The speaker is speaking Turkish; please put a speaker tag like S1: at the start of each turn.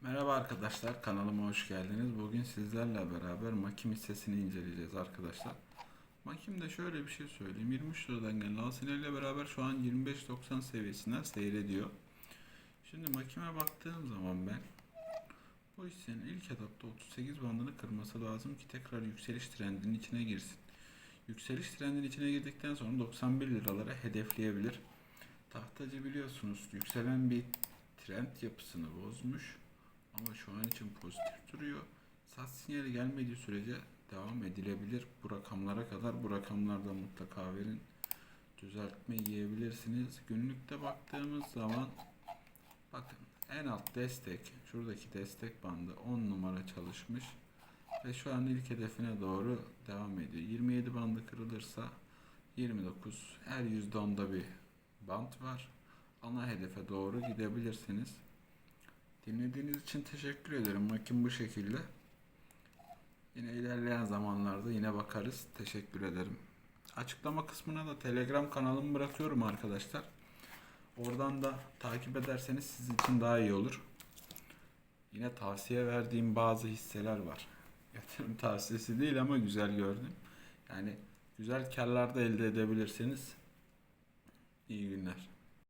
S1: Merhaba arkadaşlar kanalıma hoş geldiniz. Bugün sizlerle beraber Makim hissesini inceleyeceğiz arkadaşlar. Makim'de şöyle bir şey söyleyeyim. 23 liradan gelen Alsina ile beraber şu an 25.90 seviyesinden seyrediyor. Şimdi Makim'e baktığım zaman ben bu hissenin ilk etapta 38 bandını kırması lazım ki tekrar yükseliş trendinin içine girsin. Yükseliş trendinin içine girdikten sonra 91 liralara hedefleyebilir. Tahtacı biliyorsunuz yükselen bir trend yapısını bozmuş ama şu an için pozitif duruyor. Sat sinyali gelmediği sürece devam edilebilir. Bu rakamlara kadar bu rakamlarda mutlaka verin. Düzeltme yiyebilirsiniz. Günlükte baktığımız zaman bakın en alt destek şuradaki destek bandı 10 numara çalışmış ve şu an ilk hedefine doğru devam ediyor. 27 bandı kırılırsa 29 her %10'da bir bant var. Ana hedefe doğru gidebilirsiniz. Dinlediğiniz için teşekkür ederim. Makin bu şekilde. Yine ilerleyen zamanlarda yine bakarız. Teşekkür ederim. Açıklama kısmına da Telegram kanalımı bırakıyorum arkadaşlar. Oradan da takip ederseniz sizin için daha iyi olur. Yine tavsiye verdiğim bazı hisseler var. Yatırım tavsiyesi değil ama güzel gördüm. Yani güzel karlar da elde edebilirsiniz. İyi günler.